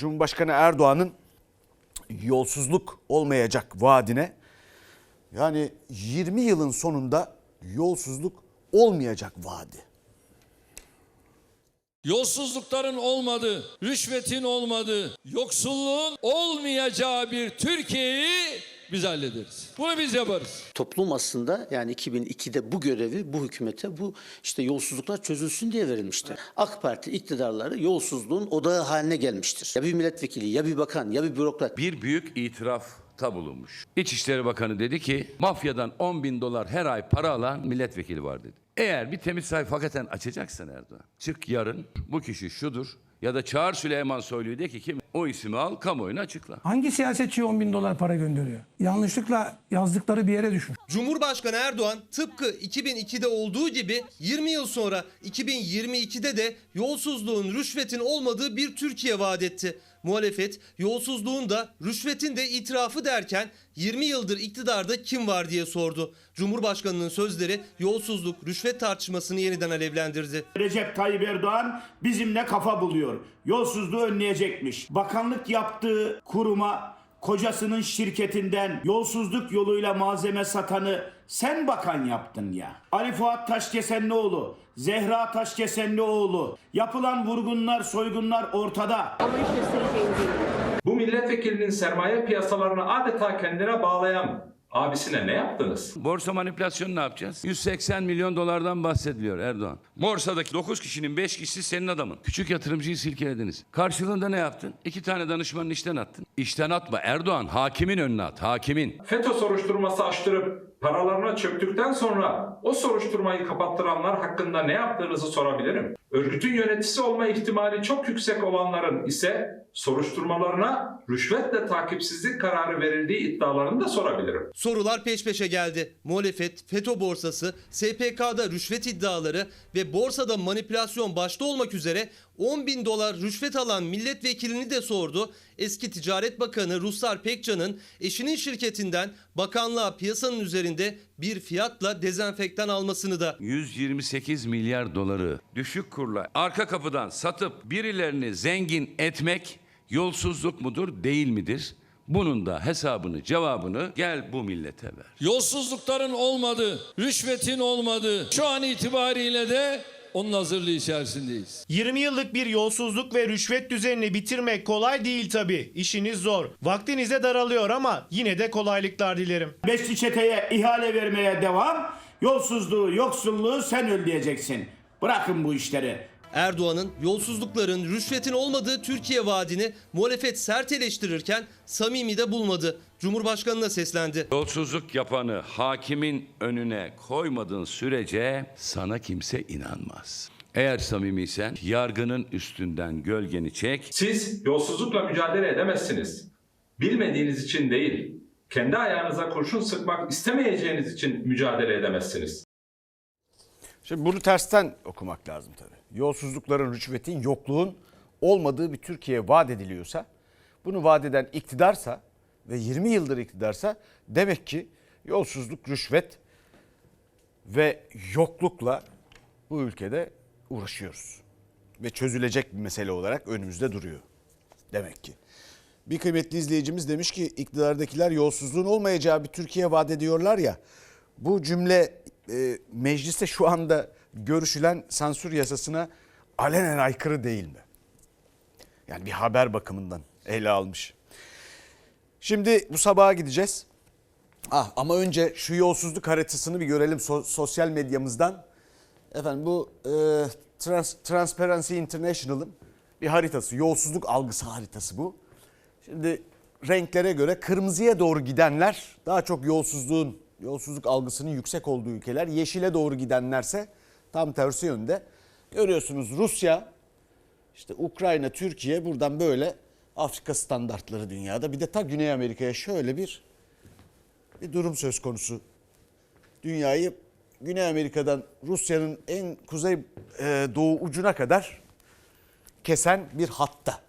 Cumhurbaşkanı Erdoğan'ın yolsuzluk olmayacak vaadine yani 20 yılın sonunda yolsuzluk olmayacak vaadi. Yolsuzlukların olmadığı, rüşvetin olmadığı, yoksulluğun olmayacağı bir Türkiye'yi biz hallederiz. Bunu biz yaparız. Toplum aslında yani 2002'de bu görevi bu hükümete bu işte yolsuzluklar çözülsün diye verilmişti. AK Parti iktidarları yolsuzluğun odağı haline gelmiştir. Ya bir milletvekili ya bir bakan ya bir bürokrat bir büyük itirafta bulunmuş. İçişleri Bakanı dedi ki mafyadan 10 bin dolar her ay para alan milletvekili var dedi. Eğer bir temiz sayfa hakikaten açacaksan Erdoğan çık yarın bu kişi şudur ya da çağır Süleyman Soylu'yu de ki kim o ismi al kamuoyuna açıkla. Hangi siyasetçi 10 bin dolar para gönderiyor? Yanlışlıkla yazdıkları bir yere düşmüş. Cumhurbaşkanı Erdoğan tıpkı 2002'de olduğu gibi 20 yıl sonra 2022'de de yolsuzluğun, rüşvetin olmadığı bir Türkiye vaat etti. Muhalefet yolsuzluğun da rüşvetin de itirafı derken 20 yıldır iktidarda kim var diye sordu. Cumhurbaşkanının sözleri yolsuzluk, rüşvet tartışmasını yeniden alevlendirdi. Recep Tayyip Erdoğan bizimle kafa buluyor. Yolsuzluğu önleyecekmiş. Bakanlık yaptığı kuruma kocasının şirketinden yolsuzluk yoluyla malzeme satanı sen bakan yaptın ya. Ali Fuat Taşkesenlioğlu, Zehra Taşkesenlioğlu. Yapılan vurgunlar, soygunlar ortada. Bu milletvekilinin sermaye piyasalarını adeta kendine bağlayan abisine ne yaptınız? Borsa manipülasyonu ne yapacağız? 180 milyon dolardan bahsediliyor Erdoğan. Borsadaki 9 kişinin 5 kişisi senin adamın. Küçük yatırımcıyı silkelediniz. Karşılığında ne yaptın? İki tane danışmanın işten attın. İşten atma Erdoğan hakimin önüne at hakimin. FETÖ soruşturması açtırıp paralarına çöktükten sonra o soruşturmayı kapattıranlar hakkında ne yaptığınızı sorabilirim. Örgütün yöneticisi olma ihtimali çok yüksek olanların ise soruşturmalarına rüşvetle takipsizlik kararı verildiği iddialarını da sorabilirim. Sorular peş peşe geldi. Muhalefet, FETÖ borsası, SPK'da rüşvet iddiaları ve borsada manipülasyon başta olmak üzere 10 bin dolar rüşvet alan milletvekilini de sordu. Eski Ticaret Bakanı Ruslar Pekcan'ın eşinin şirketinden bakanlığa piyasanın üzerinde bir fiyatla dezenfektan almasını da 128 milyar doları düşük kurla arka kapıdan satıp birilerini zengin etmek yolsuzluk mudur değil midir? Bunun da hesabını cevabını gel bu millete ver. Yolsuzlukların olmadığı, rüşvetin olmadığı şu an itibariyle de onun hazırlığı içerisindeyiz. 20 yıllık bir yolsuzluk ve rüşvet düzenini bitirmek kolay değil tabi. İşiniz zor. Vaktiniz de daralıyor ama yine de kolaylıklar dilerim. Beşli çeteye ihale vermeye devam. Yolsuzluğu, yoksulluğu sen ödeyeceksin. Bırakın bu işleri. Erdoğan'ın yolsuzlukların, rüşvetin olmadığı Türkiye vaadini muhalefet sert eleştirirken samimi de bulmadı. Cumhurbaşkanına seslendi. Yolsuzluk yapanı hakimin önüne koymadığın sürece sana kimse inanmaz. Eğer samimiysen yargının üstünden gölgeni çek. Siz yolsuzlukla mücadele edemezsiniz. Bilmediğiniz için değil, kendi ayağınıza kurşun sıkmak istemeyeceğiniz için mücadele edemezsiniz. Şimdi bunu tersten okumak lazım tabii. Yolsuzlukların, rüşvetin, yokluğun olmadığı bir Türkiye vaat ediliyorsa, bunu vaat eden iktidarsa ve 20 yıldır iktidarsa demek ki yolsuzluk, rüşvet ve yoklukla bu ülkede uğraşıyoruz. Ve çözülecek bir mesele olarak önümüzde duruyor. Demek ki. Bir kıymetli izleyicimiz demiş ki iktidardakiler yolsuzluğun olmayacağı bir Türkiye vaat ediyorlar ya. Bu cümle e, mecliste şu anda görüşülen sansür yasasına alenen aykırı değil mi? Yani bir haber bakımından ele almış. Şimdi bu sabaha gideceğiz. Ah ama önce şu yolsuzluk haritasını bir görelim so- sosyal medyamızdan. Efendim bu e, Trans- Transparency International'ın bir haritası, yolsuzluk algısı haritası bu. Şimdi renklere göre kırmızıya doğru gidenler daha çok yolsuzluğun, yolsuzluk algısının yüksek olduğu ülkeler. Yeşile doğru gidenlerse tam tersi yönde. Görüyorsunuz Rusya, işte Ukrayna, Türkiye buradan böyle Afrika standartları dünyada. Bir de ta Güney Amerika'ya şöyle bir bir durum söz konusu. Dünyayı Güney Amerika'dan Rusya'nın en kuzey e, doğu ucuna kadar kesen bir hatta.